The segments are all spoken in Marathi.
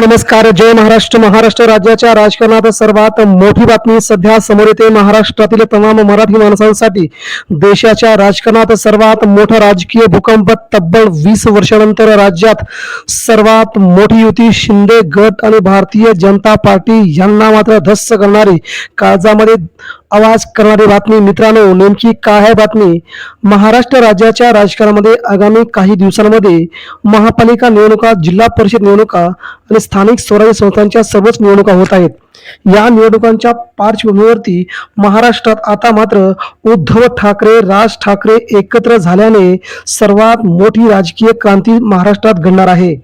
नमस्कार. जय महाराष्ट्र. महाराष्ट्र राज्याच्या राजकारणात सर्वात मोठी बातमी सध्या समोर येते. महाराष्ट्रातील तमाम मराठी माणसांसाठी देशाच्या राजकारणात सर्वात मोठा राजकीय भूकंप तब्बल वीस वर्षानंतर राज्यात सर्वात मोठी युती शिंदे गट आणि भारतीय जनता पार्टी यांना मात्र धस्स करणारी काळजामध्ये आवाज करणारी बातमी. मित्रांनो नेमकी काय आहे बातमी? महाराष्ट्र राज्याच्या राजकारणामध्ये आगामी काही दिवसांमध्ये महापालिका निवडणुका जिल्हा परिषद निवडणुका आणि स्थानिक स्वराज्य संस्थांच्या सर्वच निवडणुका होत आहेत. या निवडणुकांच्या पार्श्वभूमीवरती महाराष्ट्रात आता मात्र उद्धव ठाकरे राज ठाकरे एकत्र झाल्याने सर्वात मोठी राजकीय क्रांती महाराष्ट्रात घडणार आहे.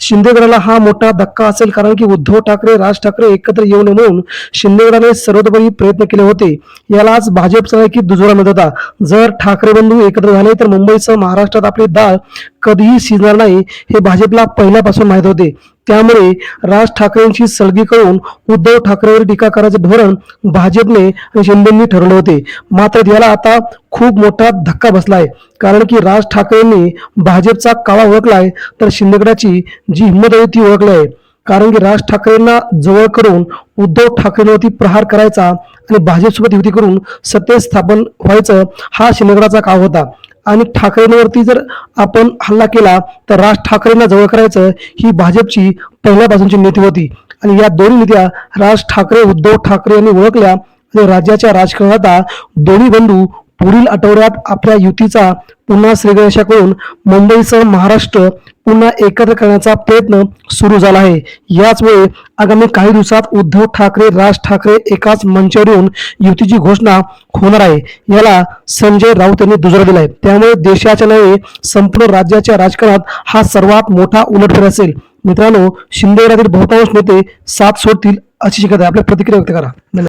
शिंदेगडाला हा मोठा धक्का असेल कारण की उद्धव ठाकरे राज ठाकरे एकत्र येऊ नये म्हणून शिंदेगडाने सर्वतोपरी प्रयत्न केले होते. यालाच भाजपचा की दुजोरा मिळत होता जर ठाकरे बंधू एकत्र झाले तर मुंबईसह महाराष्ट्रात आपली डाळ कधीही शिजणार नाही हे भाजपला पहिल्यापासून माहीत होते. त्यामुळे राज ठाकरेंची सळगी करून उद्धव ठाकरेवर टीका करायचं धोरण भाजपने आणि शिंदेंनी ठरवले होते. मात्र याला आता खूप मोठा धक्का बसलाय. कारण की राज ठाकरेंनी भाजपचा काळा ओळखलाय तर शिंदेगडाची जी हिंमत आहे ती ओळखली आहे कारण की राज ठाकरेंना जवळ करून उद्धव ठाकरेंवरती प्रहार करायचा आणि भाजपसोबत युती करून सत्ते स्थापन व्हायचं हा शिंदेगडाचा काळ होता. आणि ठाकरेंवरती जर आपण हल्ला केला तर राज ठाकरेंना जवळ करायचं ही भाजपची पहिल्यापासूनची नीती होती. आणि या दोन्ही नीत्या राज ठाकरे उद्धव ठाकरे यांनी ओळखल्या आणि राज्याच्या राजकारणात दोन्ही बंधू पुढील आठवड्यात आपल्या युतीचा पुन्हा श्रीगणेशाकडून मुंबईसह महाराष्ट्र पुन्हा एकत्र करण्याचा प्रयत्न सुरू झाला आहे. याचमुळे आगामी काही दिवसात उद्धव ठाकरे राज ठाकरे एकाच मंचावर येऊन युतीची घोषणा होणार आहे. याला संजय राऊत यांनी दुजोरा दिलाय. त्यामुळे देशाच्या नव्हे संपूर्ण राज्याच्या राजकारणात हा सर्वात मोठा उलटफेर असेल. मित्रांनो शिंदेगडातील बहुतांश नेते साथ सोडतील अशी शक्यता आहे. आपल्या प्रतिक्रिया व्यक्त करा. धन्यवाद.